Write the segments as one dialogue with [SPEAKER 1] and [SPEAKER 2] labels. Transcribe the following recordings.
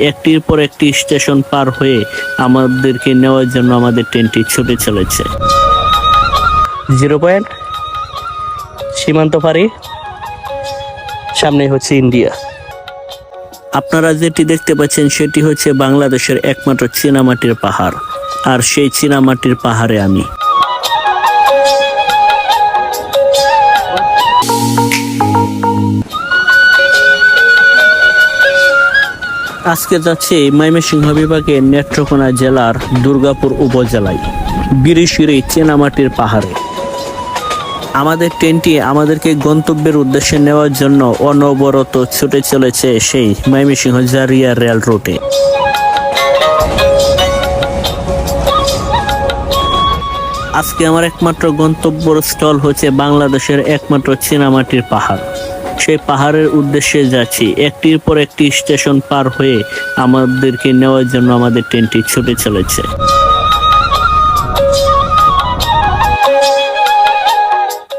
[SPEAKER 1] একটির পর একটি স্টেশন পার হয়ে আমাদেরকে নেওয়ার জন্য আমাদের ট্রেনটি ছুটে চলেছে। জিরো পয়েন্ট সীমান্ত পারি সামনে হচ্ছে ইন্ডিয়া। আপনারা যেটি দেখতে পাচ্ছেন সেটি হচ্ছে বাংলাদেশের একমাত্র চীনামাটির পাহাড় আর সেই চীনামাটির পাহাড়ে আমি। আজকে যাচ্ছি ময়মনসিংহ বিভাগের নেত্রকোনা জেলার দুর্গাপুর উপজেলায় বিরিশিরি চেনামাটির পাহাড়ে। আমাদের ট্রেনটি আমাদেরকে গন্তব্যের উদ্দেশ্যে নেওয়ার জন্য অনবরত ছুটে চলেছে সেই ময়মনসিংহ জারিয়া রেল রুটে। আজকে আমার একমাত্র গন্তব্যর স্থল হচ্ছে বাংলাদেশের একমাত্র চীনামাটির পাহাড়। সেই পাহাড়ের উদ্দেশ্যে যাচ্ছি। একটির পর একটি স্টেশন পার হয়ে আমাদেরকে নেওয়ার জন্য আমাদের ট্রেনটি ছুটে চলেছে।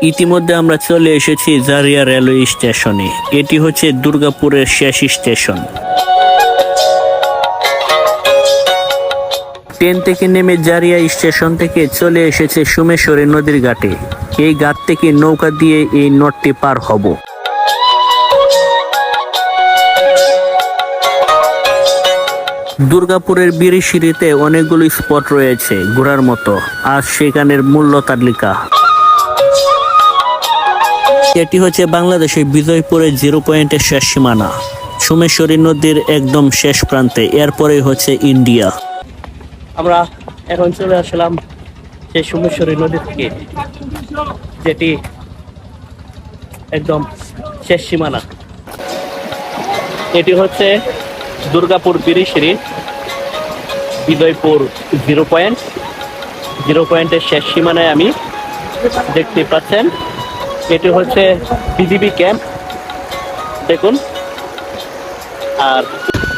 [SPEAKER 1] ইতিমধ্যে আমরা চলে এসেছি জারিয়া রেলওয়ে স্টেশনে। এটি হচ্ছে দুর্গাপুরের শেষ স্টেশন। ট্রেন থেকে নেমে জারিয়া স্টেশন থেকে চলে এসেছে সুমেশ্বরী নদীর ঘাটে। এই ঘাট থেকে নৌকা দিয়ে এই নদটি পার হব। দুর্গাপুরের বিরিশিরিতে অনেকগুলো স্পট রয়েছে ঘোরার মতো। আর সেখানের মূল্য তালিকা। এটি হচ্ছে বাংলাদেশের বিজয়পুরের জিরো পয়েন্টের শেষ সীমানা। সোমেশ্বরী নদীর একদম শেষ প্রান্তে এরপরেই হচ্ছে ইন্ডিয়া। আমরা এখন চলে আসলাম সেই সোমেশ্বরী নদী থেকে, যেটি একদম শেষ সীমানা। এটি হচ্ছে Durgapur Birishiri Bijoypur zero point. Zero পয়েন্টের শেষ সীমানায় আমি দেখতে পাচ্ছেন, এটি হচ্ছে বিজিবি ক্যাম্প। দেখুন, আর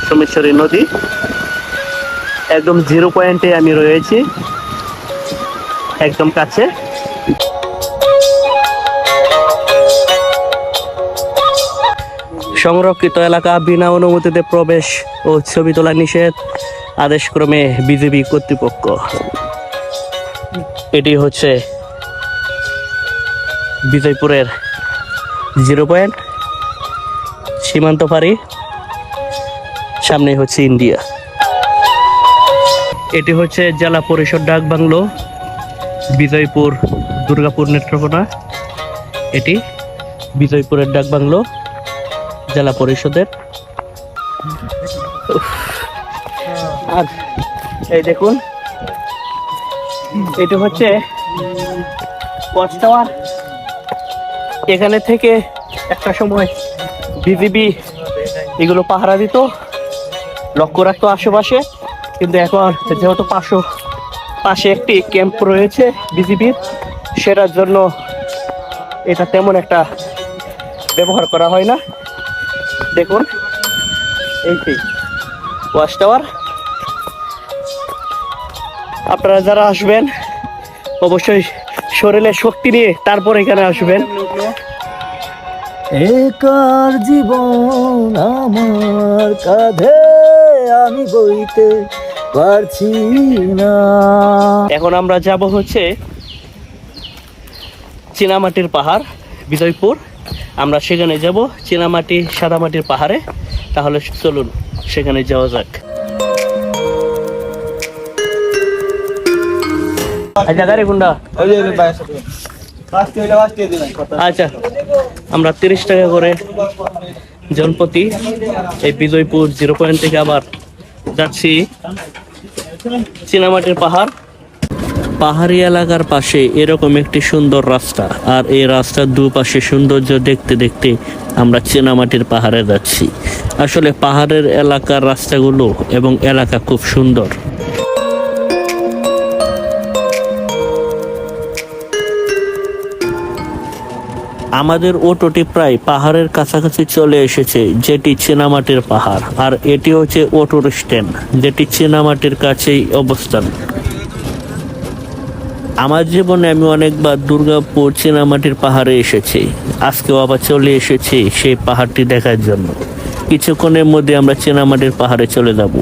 [SPEAKER 1] সোমেশ্বরী নদী। একদম জিরো পয়েন্টে আমি রয়েছি, একদম কাছে। সংরক্ষিত এলাকা বিনা অনুমতিতে প্রবেশ ও ছবি তোলা নিষেধ আদেশক্রমে বিজেপি কর্তৃপক্ষ। এটি হচ্ছে বিজয়পুরের জিরো পয়েন্ট, সীমান্ত পারি সামনে হচ্ছে ইন্ডিয়া। এটি হচ্ছে জেলা পরিষদ ডাক বাংলো, বিজয়পুর দুর্গাপুর নেত্রকোনা। এটি বিজয়পুরের ডাক বাংলো। জেলা পরিষদের। আর এই দেখুন, এটি হচ্ছে ওয়াচ টাওয়ার। এখানে থেকে একটা সময় বিজিবি এগুলো পাহারা দিত, লক্ষ্য রাখতো আশেপাশে। কিন্তু এখন যেহেতু পাশো, পাশে একটি ক্যাম্প রয়েছে বিজিবির সেটার জন্য এটা তেমন একটা ব্যবহার করা হয় না। দেখুন এই যে ওয়াচ টাওয়ার। আপনারা যারা আসবেন অবশ্যই শরীরে শক্তি নিয়ে তারপর এখানে আসবেন।
[SPEAKER 2] একার জীবন আমার কাঁধে আমি বইতে পারছি না।
[SPEAKER 1] এখন আমরা যাব হচ্ছে চীনামাটির পাহাড় বিজয়পুর। আমরা সেখানে যাব, চীনামাটি, সাদামাটির পাহাড়ে। তাহলে চলুন, সেখানে যাওয়া যাক। আচ্ছা আচ্ছা আমরা তিরিশ টাকা করে জনপতি, এই বিজয়পুর জিরো পয়েন্ট থেকে আবার যাচ্ছি। চীনামাটির পাহাড়। পাহাড়ি এলাকার পাশে এরকম একটি সুন্দর রাস্তা। আর এই রাস্তার দুপাশে সৌন্দর্য দেখতে দেখতে আমরা চেনামাটির পাহাড়ে যাচ্ছি। আসলে পাহাড়ের এলাকার রাস্তাগুলো এবং এলাকা খুব সুন্দর। আমাদের অটোটি প্রায় পাহাড়ের কাছাকাছি চলে এসেছে, যেটি চেনামাটির পাহাড়। আর এটি হচ্ছে অটোর স্ট্যান্ড, যেটি চেনামাটির কাছেই অবস্থান আমার জীবনে আমি অনেকবার দুর্গাপুর চীনামাটির পাহাড়ে এসেছি। আজকেও আবার চলে এসেছি সেই পাহাড়টি দেখার জন্য।
[SPEAKER 3] কিছুক্ষণের মধ্যে আমরা চেনামাটির পাহাড়ে চলে যাব।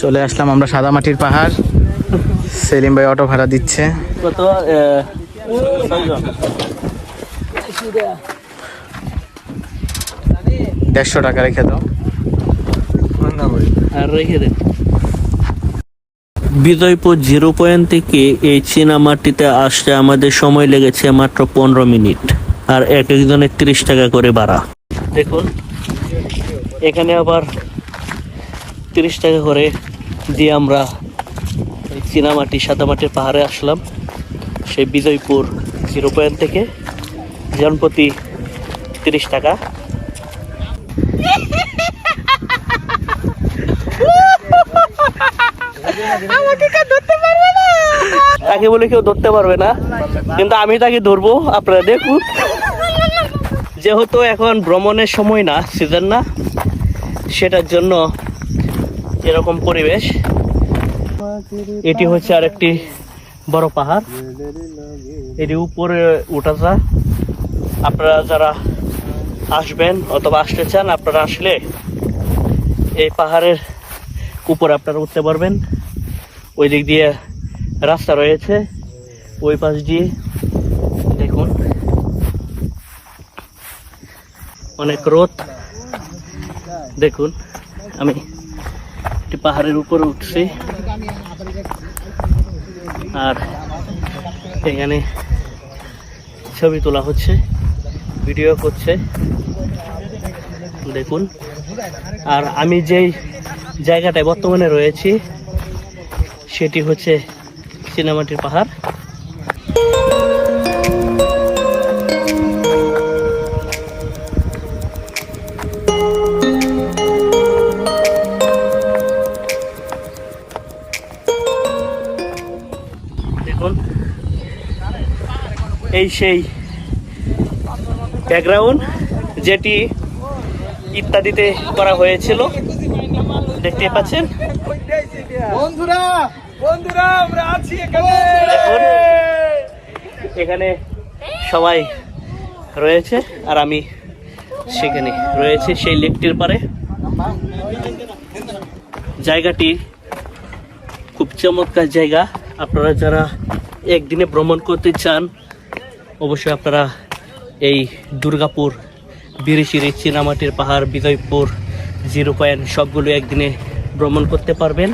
[SPEAKER 4] চলে আসলাম আমরা সাদামাটির পাহাড়। সেলিম ভাই অটো ভাড়া দিচ্ছে।
[SPEAKER 3] কত
[SPEAKER 4] দেড়শো টাকা রেখে দাও।
[SPEAKER 3] আর রেখে দেন বিজয়পুর জিরো পয়েন্ট থেকে এই চীনামাটিতে আসতে আমাদের সময় লেগেছে মাত্র পনেরো মিনিট। আর এক একজনের তিরিশ টাকা করে ভাড়া। দেখুন, এখানে আবার তিরিশ টাকা করে দিয়ে আমরা চীনামাটি সাদামাটির পাহাড়ে আসলাম। সেই বিজয়পুর জিরো পয়েন্ট থেকে জনপ্রতি তিরিশ টাকা। তাকে বলে কেউ ধরতে পারবে না। কিন্তু আমি তাকে ধরবো, আপনারা দেখুন। যেহেতু এখন ভ্রমণের সময় না সিজন না, সেটার জন্য এরকম পরিবেশ। এটি হচ্ছে আরেকটি বড় পাহাড়। এটি উপরে উঠা যায় আপনারা যারা আসবেন অথবা আসতে চান, আপনারা আসলে এই পাহাড়ের উপরে আপনারা উঠতে পারবেন। ওই দিক দিয়ে রাস্তা রয়েছে। ওই পাশ দিয়ে দেখুন। অনেক রোদ। দেখুন, আমি একটি পাহাড়ের উপরে উঠছি। আর এখানে ছবি তোলা হচ্ছে, ভিডিও করছে। দেখুন, আর আমি যেই জায়গাটায় বর্তমানে রয়েছি সেটি হচ্ছে চীনামাটির পাহাড়। দেখুন, এই সেই ব্যাকগ্রাউন্ড যেটি ইত্যাদিতে করা হয়েছিল, দেখতে পাচ্ছেন?
[SPEAKER 1] বন্ধুরা
[SPEAKER 3] এখানে সবাই রয়েছে, আর আমি সেখানে রয়েছে সেই লেকটির পারে। জায়গাটি খুব চমৎকার জায়গা। আপনারা যারা একদিনে ভ্রমণ করতে চান, অবশ্যই আপনারা এই দুর্গাপুর, বিরিশিরি, চীনামাটির পাহাড়, বিজয়পুর, জিরো পয়েন্ট, সবগুলো একদিনে ভ্রমণ করতে পারবেন।